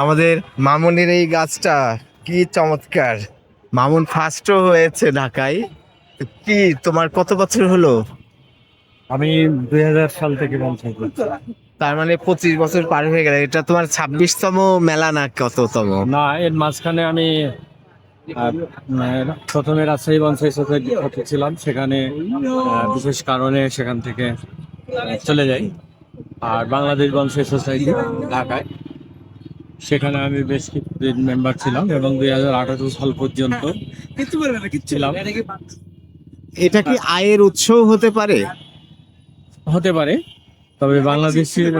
আমাদের মামুনের এই গাছটা কি চমৎকার। মামুন ফার্স্টও হয়েছে ঢাকায়। কি তোমার কত বছর হলো? আমি দুই হাজার সাল থেকে পঞ্চায়েত। তার মানে পঁচিশ বছর পার হয়ে গেল। এটা তোমার ছাব্বিশতম মেলা না কততম? না এর মাঝখানে আমি প্রথমে রাজশাহী পঞ্চায়েত সোসাইটি ছিলাম। সেখানে বিশেষ কারণে সেখান থেকে চলে যাই। আর বাংলাদেশ পঞ্চায়েত সোসাইটি ঢাকায়। সেখানে আমি বেশ কিছুদিন মেম্বার ছিলাম এবং দুই হাজার আঠারো সাল পর্যন্ত ছিলাম। এটা কি আয়ের উৎস হতে পারে? হতে পারে তবে বাংলাদেশের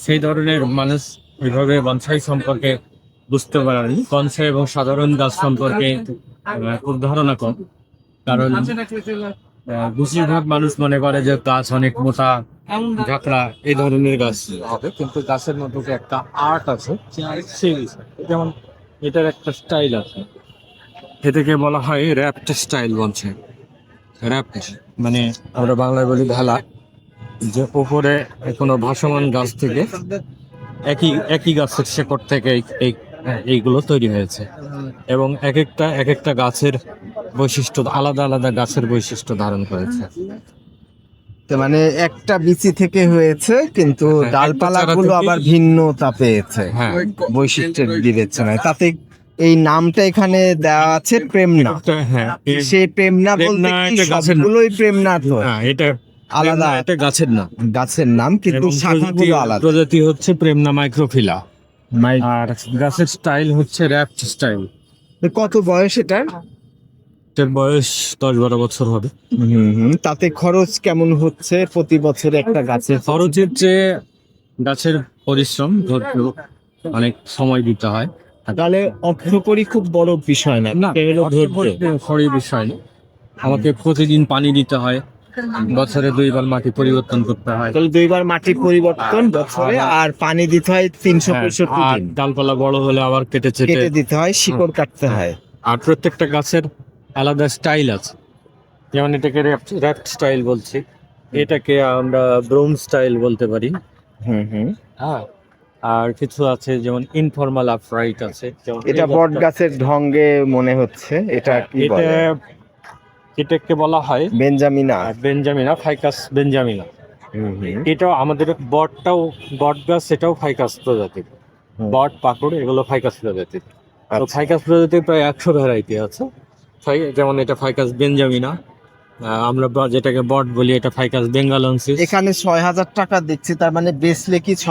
সেই ধরনের মানুষ ওইভাবে বনসাই সম্পর্কে বুঝতে পারেনি। বনসাই এবং সাধারণ গাছ সম্পর্কে খুব ধারণা কম। কারণ আহ, বেশিরভাগ মানুষ মনে করে যে গাছ অনেক মোটা ঝাঁকড়া এই ধরনের গাছ হবে। কিন্তু গাছের মধ্যে একটা আর্ট আছে যেমন এটার একটা স্টাইল আছে। এটাকে বলা হয় র্যাপ্ট স্টাইল বলছে। র্যাপ্ট মানে আমরা বাংলায় বলি ভেলা যে উপরে কোনো ভাসমান গাছ থেকে একই একই গাছের শেকড় থেকে এই এইগুলো তৈরি হয়েছে। এবং এক একটা এক একটা গাছের বৈশিষ্ট্য আলাদা আলাদা গাছের বৈশিষ্ট্য ধারণ করেছে। তো মানে একটা বিচি থেকে হয়েছে কিন্তু হ্যাঁ, একটা ডালপালা গুলো থেকে- আবার ভিন্নতা পেয়েছে হ্যাঁ। বৈশিষ্ট্যের বিবেচনায়। তাতে এই নামটা এখানে দেওয়া আছে প্রেমনা। হ্যাঁ সেই প্রেমনা বলতে। সবগুলোই প্রেমনা তো হ্যাঁ, এটা আলাদা একটা গাছের নাম। গাছের নাম কিন্তু শাখাগুলো আলাদা। প্রজাতি হচ্ছে প্রেমনা মাইক্রোফিলা। মাই- আর গাছের স্টাইল হচ্ছে র্যাপ্ট স্টাইল। কত বয়স এটার? এর বয়স দশ বারো বছর হবে। তাতে খরচ কেমন হচ্ছে প্রতি বছর একটা গাছের? খরচের চেয়ে গাছের পরিশ্রম ধৈর্য অনেক সময় দিতে হয়। তাহলে অর্থকরী খুব বড় বিষয় না খড়ি বিষয় না। আমাকে প্রতিদিন পানি দিতে হয় বছরে দুইবার মাটি পরিবর্তন করতে হয়। তাহলে দুইবার মাটি পরিবর্তন বছরে আর পানি দিতে হয় তিনশো হ্যাঁ, পঁয়ষট্টি ডালপালা বড় হলে আবার কেটে কেটে দিতে হয় শিকড় কাটতে হয়। আর প্রত্যেকটা গাছের আলাদা স্টাইল আছে। যেমন এটাকে র্যাপ্ট স্টাইল বলছি। এটাকে আমরা ব্রোম স্টাইল বলতে পারি। হুম হুম। হ্যাঁ। আর কিছু আছে যেমন ইনফর্মাল আফরাইট আছে। এটা বট গাছের ঢঙ্গে মনে হচ্ছে এটা কি এটা এটাকে বলা হয় বেঞ্জামিনা। বেঞ্জামিনা ফাইকাস বেঞ্জামিনা। হুম হুম। এটাও আমাদের বটটাও বট গাছ সেটাও ফাইকাস প্রজাতির। বট পাকড় এগুলো ফাইকাস প্রজাতির। আচ্ছা। ফাইকাস প্রজাতির প্রায় একশো ভ্যারাইটি আছে। যেমন এটা ফাইকাস বেঞ্জামিনা আমরা যেটাকে বট বলি, এটা ফাইকাস বেঙ্গালন্সিস এখানে ছয় হাজার টাকা দেখছি তার মানে বেসলে কি